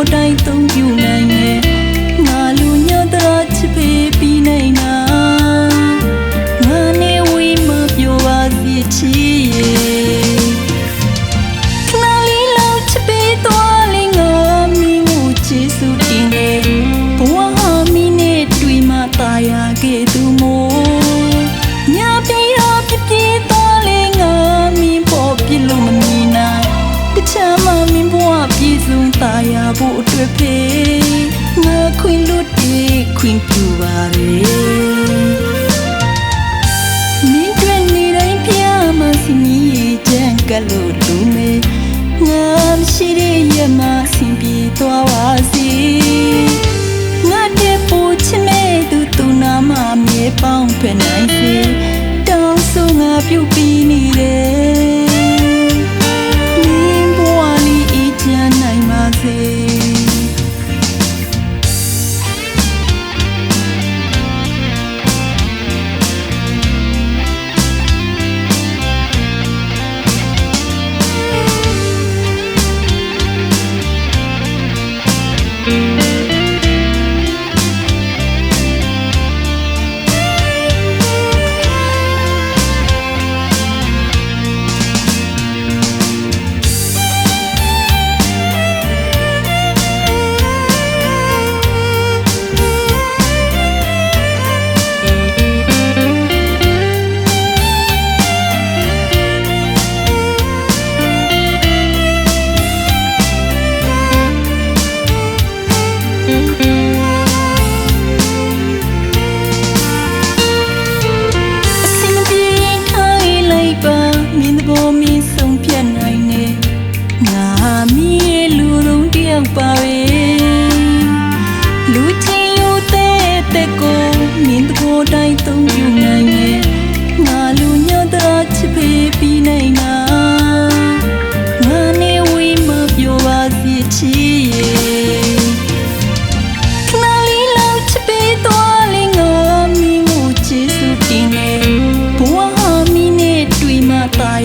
ওটাই তো ပါတယ်မင်းတွေ့နေတိုင်းဖျားမစီမီကြံကလို့လူမေငါမရှိတဲ့ရမဆင်ပြေသွားပါစေငါတဲ့ပူချစ်မဲ့သူသူနာမမြေပေါင်းဖယ်နိုင်စေတောင်းဆိုငါပြုတ်ပြီးနေ အ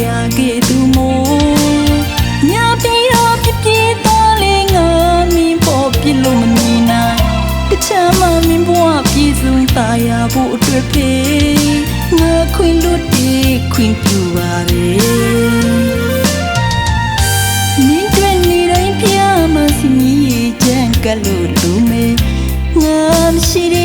ယာကေသူမို့ညပြီးတော့ပြပြတော်လေးငါမင်းပေါ်ပြလို့မမီနိုင်တချမ်းမမင်းဘဝပြည့်စုံသာယာဖို့အတွက်ဖေးငါခွင်လို့တီခွင်ပြူပါလေမင်းတွေ့နေတိုင်းပြမစီမီကြံကလို့လူမေငါမရှိတဲ့